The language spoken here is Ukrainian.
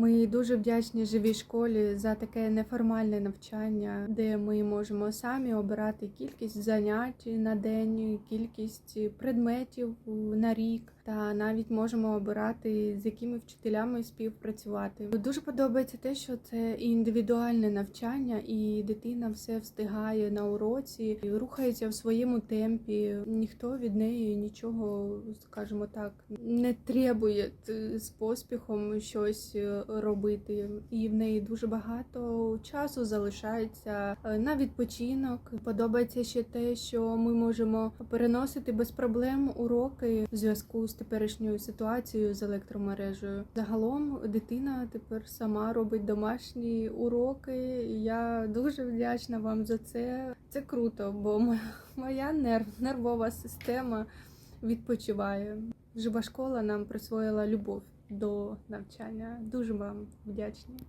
Ми дуже вдячні живій школі за таке неформальне навчання, де ми можемо самі обирати кількість занять на день, кількість предметів на рік, та навіть можемо обирати з якими вчителями співпрацювати. Дуже подобається те, що це індивідуальне навчання, і дитина все встигає на уроці, і рухається в своєму темпі. Ніхто від неї нічого, скажімо так, не требує з поспіхом щось е, робити. І в неї дуже багато часу залишається е, на відпочинок. Подобається ще те, що ми можемо переносити без проблем уроки в зв'язку з теперішньою ситуацією з електромережею. Загалом дитина тепер сама робить домашні уроки. Я дуже вдячна вам за це. Це круто, бо моя нерв, нервова система відпочиває. Жива школа нам присвоїла любов до навчання. Дуже вам вдячні.